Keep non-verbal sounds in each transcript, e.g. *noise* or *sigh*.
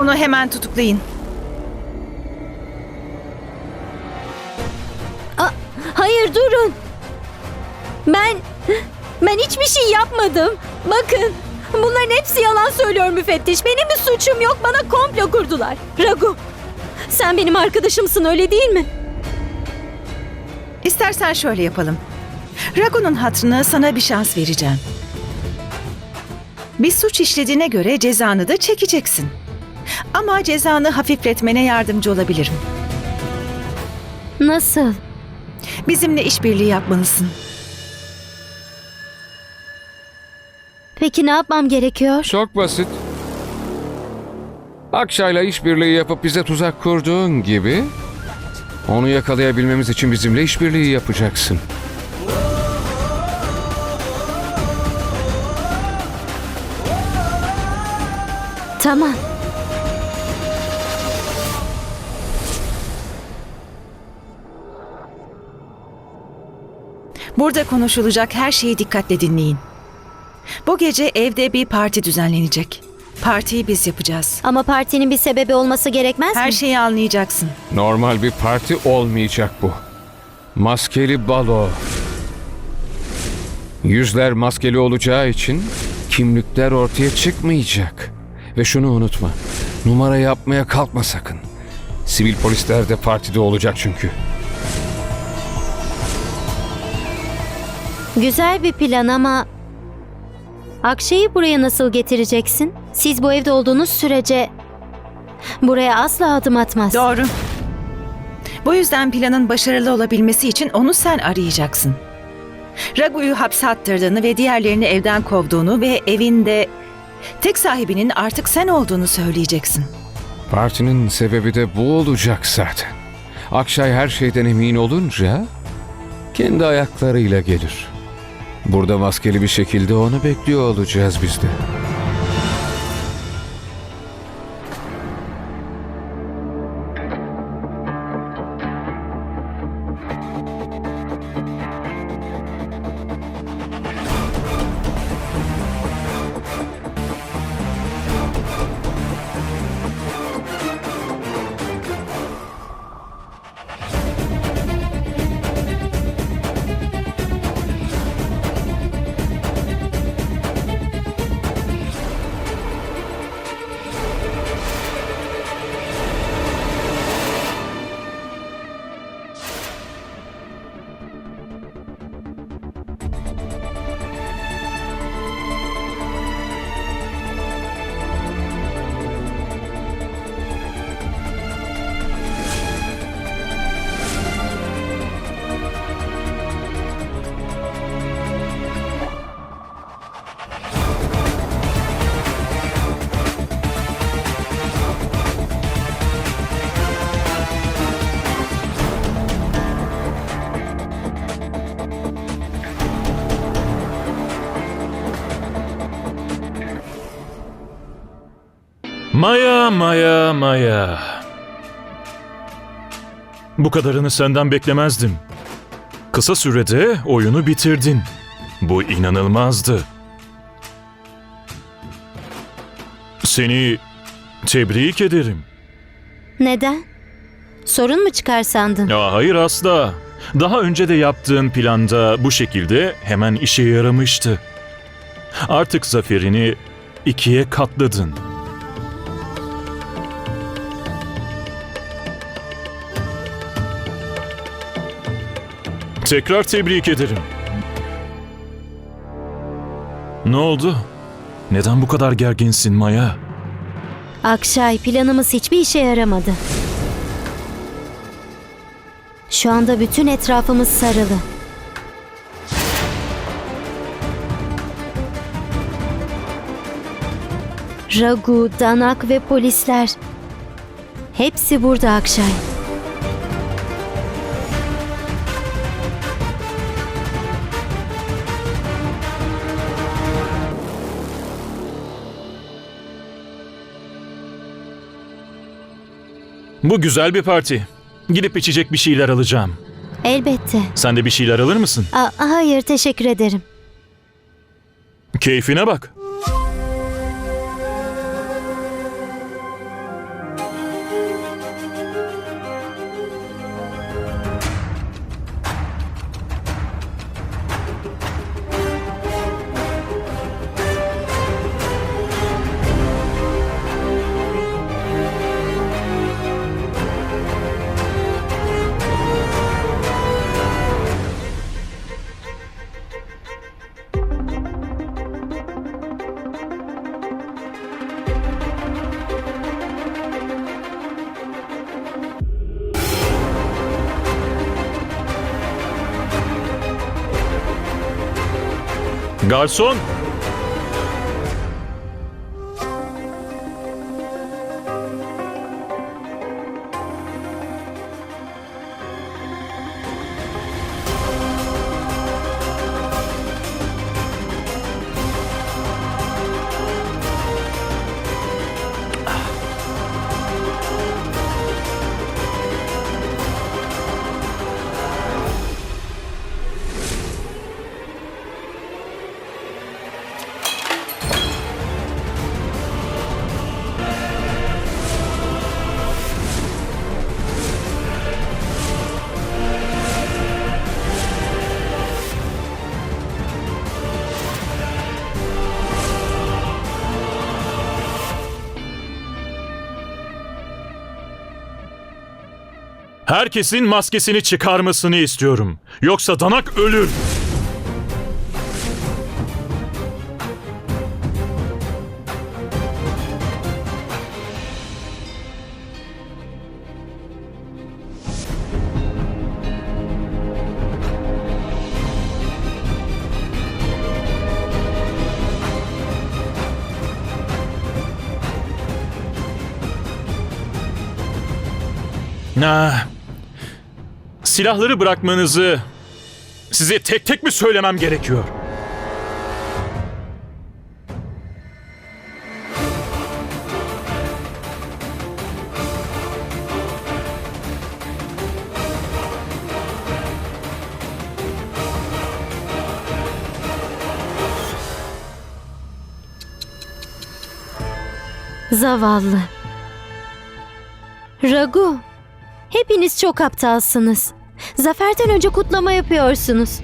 Onu hemen tutuklayın. Aa, hayır durun. Ben ben hiçbir şey yapmadım. Bakın bunların hepsi yalan söylüyor müfettiş. Benim bir suçum yok. Bana komplo kurdular. Ragu sen benim arkadaşımsın öyle değil mi? İstersen şöyle yapalım. Ragu'nun hatırına sana bir şans vereceğim. Bir suç işlediğine göre cezanı da çekeceksin. Ama cezanı hafifletmene yardımcı olabilirim. Nasıl? Bizimle işbirliği yapmalısın. Peki ne yapmam gerekiyor? Çok basit. Akşay'la işbirliği yapıp bize tuzak kurduğun gibi onu yakalayabilmemiz için bizimle işbirliği yapacaksın. Tamam. Burada konuşulacak her şeyi dikkatle dinleyin. Bu gece evde bir parti düzenlenecek. Partiyi biz yapacağız. Ama partinin bir sebebi olması gerekmez Her mi? şeyi anlayacaksın. Normal bir parti olmayacak bu. Maskeli balo. Yüzler maskeli olacağı için kimlikler ortaya çıkmayacak. Ve şunu unutma. Numara yapmaya kalkma sakın. Sivil polisler de partide olacak çünkü. Güzel bir plan ama Akşe'yi buraya nasıl getireceksin? Siz bu evde olduğunuz sürece buraya asla adım atmaz. Doğru. Bu yüzden planın başarılı olabilmesi için onu sen arayacaksın. Ragu'yu hapse attırdığını ve diğerlerini evden kovduğunu ve evinde tek sahibinin artık sen olduğunu söyleyeceksin. Partinin sebebi de bu olacak zaten. Akşay her şeyden emin olunca kendi ayaklarıyla gelir. Burada maskeli bir şekilde onu bekliyor olacağız biz de. Maya, Maya, Maya. Bu kadarını senden beklemezdim. Kısa sürede oyunu bitirdin. Bu inanılmazdı. Seni tebrik ederim. Neden? Sorun mu çıkar sandın? Ya hayır asla. Daha önce de yaptığın planda bu şekilde hemen işe yaramıştı. Artık zaferini ikiye katladın. Tekrar tebrik ederim. Ne oldu? Neden bu kadar gerginsin Maya? Akşay planımız hiçbir işe yaramadı. Şu anda bütün etrafımız sarılı. Ragu, Danak ve polisler. Hepsi burada Akşay. Bu güzel bir parti. Gidip içecek bir şeyler alacağım. Elbette. Sen de bir şeyler alır mısın? Aa, hayır teşekkür ederim. Keyfine bak. Garson! Herkesin maskesini çıkarmasını istiyorum. Yoksa Danak ölür. Ah. Silahları bırakmanızı size tek tek mi söylemem gerekiyor? Zavallı. Ragu, hepiniz çok aptalsınız. Zaferden önce kutlama yapıyorsunuz.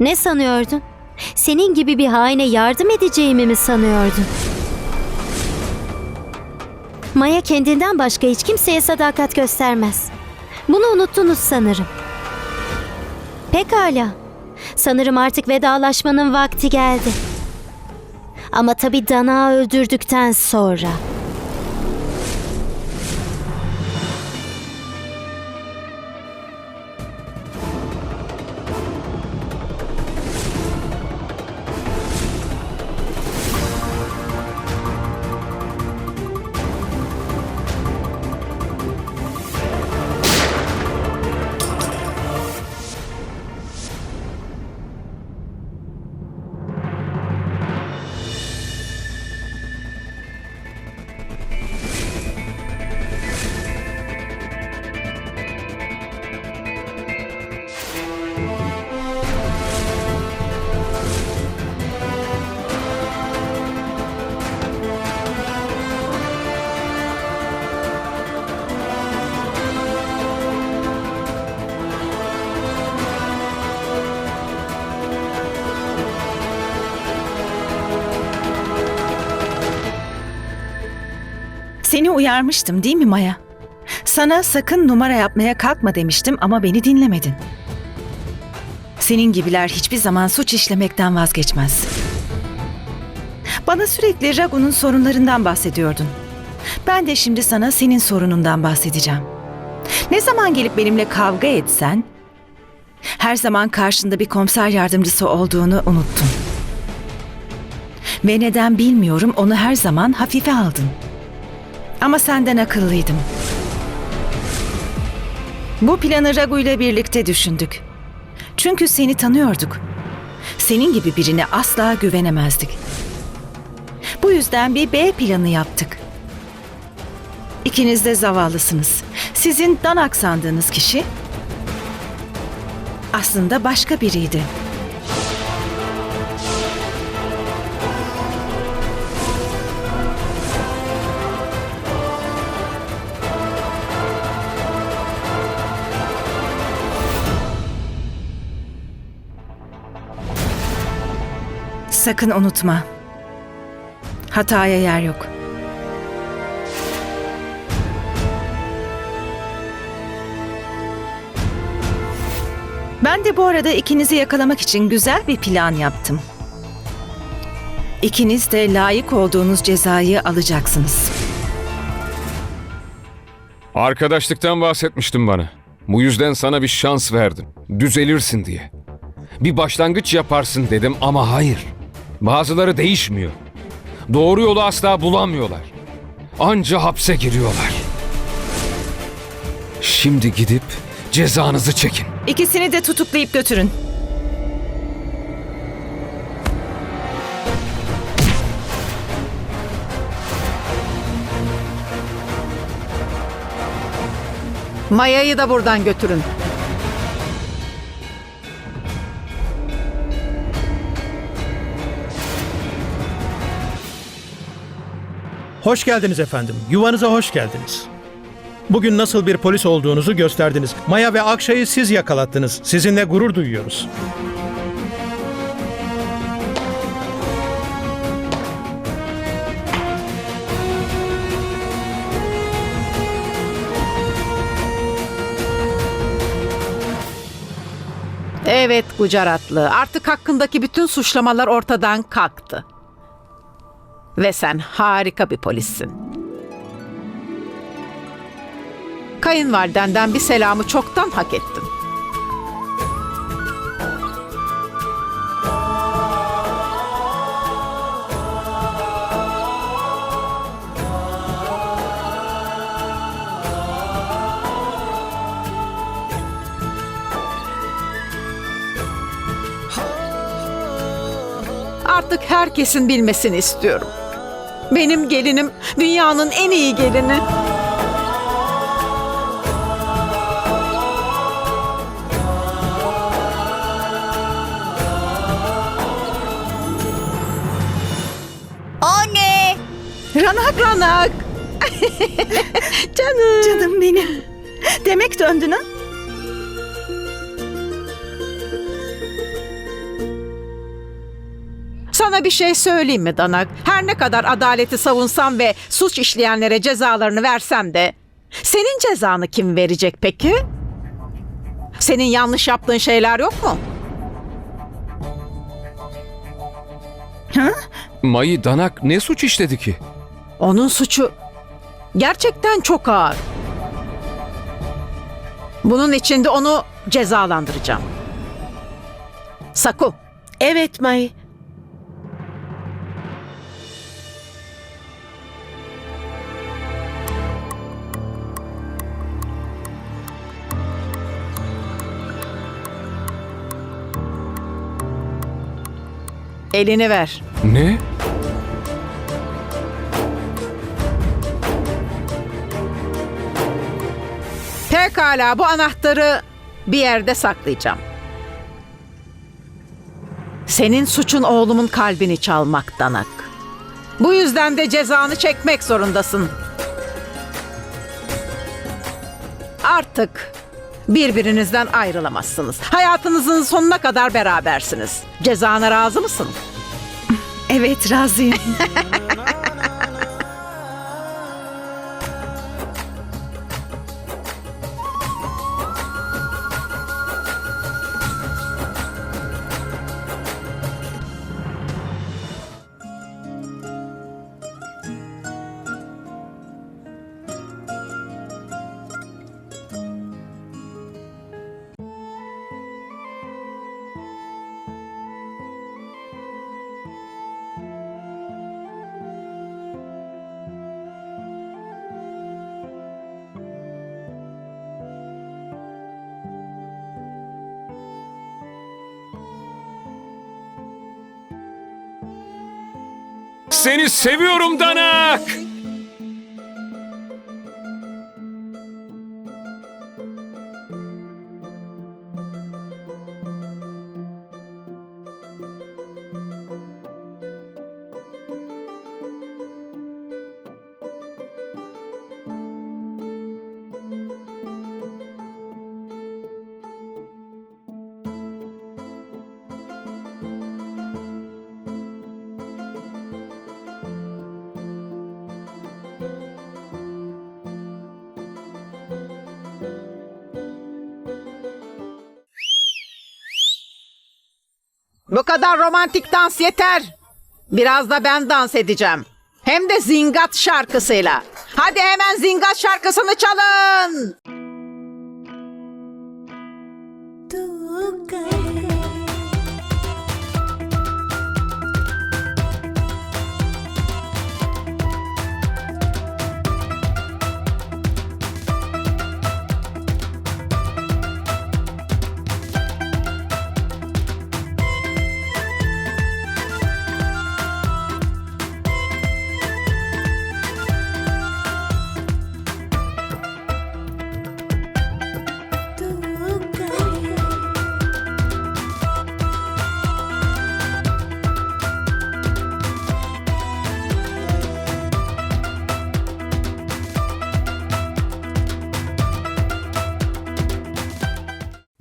Ne sanıyordun? Senin gibi bir haine yardım edeceğimi mi sanıyordun? Maya kendinden başka hiç kimseye sadakat göstermez. Bunu unuttunuz sanırım. Pekala. Sanırım artık vedalaşmanın vakti geldi. Ama tabii Danağı öldürdükten sonra. Uyarmıştım değil mi Maya? Sana sakın numara yapmaya kalkma demiştim ama beni dinlemedin. Senin gibiler hiçbir zaman suç işlemekten vazgeçmez. Bana sürekli Ragu'nun sorunlarından bahsediyordun. Ben de şimdi sana senin sorunundan bahsedeceğim. Ne zaman gelip benimle kavga etsen, her zaman karşında bir komiser yardımcısı olduğunu unuttun. Ve neden bilmiyorum onu her zaman hafife aldın. Ama senden akıllıydım. Bu planı Ragu ile birlikte düşündük. Çünkü seni tanıyorduk. Senin gibi birine asla güvenemezdik. Bu yüzden bir B planı yaptık. İkiniz de zavallısınız. Sizin Danak sandığınız kişi aslında başka biriydi. Sakın unutma. Hataya yer yok. Ben de bu arada ikinizi yakalamak için güzel bir plan yaptım. İkiniz de layık olduğunuz cezayı alacaksınız. Arkadaşlıktan bahsetmiştin bana. Bu yüzden sana bir şans verdim. Düzelirsin diye. Bir başlangıç yaparsın dedim ama hayır. Bazıları değişmiyor. Doğru yolu asla bulamıyorlar. Anca hapse giriyorlar. Şimdi gidip cezanızı çekin. İkisini de tutuklayıp götürün. Maya'yı da buradan götürün. Hoş geldiniz efendim. Yuvanıza hoş geldiniz. Bugün nasıl bir polis olduğunuzu gösterdiniz. Maya ve Akşay'ı siz yakalattınız. Sizinle gurur duyuyoruz. Evet Gujaratlı. Artık hakkındaki bütün suçlamalar ortadan kalktı. Ve sen harika bir polissin. Kayınvalidenden bir selamı çoktan hak ettin. Artık herkesin bilmesini istiyorum. Benim gelinim dünyanın en iyi gelini. Anne! Ranak Ranak. *laughs* Canım. canım benim. Demek döndün ha? Sana bir şey söyleyeyim mi Danak? Her ne kadar adaleti savunsam ve suç işleyenlere cezalarını versem de senin cezanı kim verecek peki? Senin yanlış yaptığın şeyler yok mu? Mayı Danak ne suç işledi ki? Onun suçu gerçekten çok ağır. Bunun için de onu cezalandıracağım. Saku, Evet May. Elini ver. Ne? Pekala bu anahtarı bir yerde saklayacağım. Senin suçun oğlumun kalbini çalmak Danak. Bu yüzden de cezanı çekmek zorundasın. Artık birbirinizden ayrılamazsınız. Hayatınızın sonuna kadar berabersiniz. Cezana razı mısın? Evet razıyım. *laughs* Seni seviyorum Danak! Bu kadar romantik dans yeter. Biraz da ben dans edeceğim. Hem de Zingat şarkısıyla. Hadi hemen Zingat şarkısını çalın.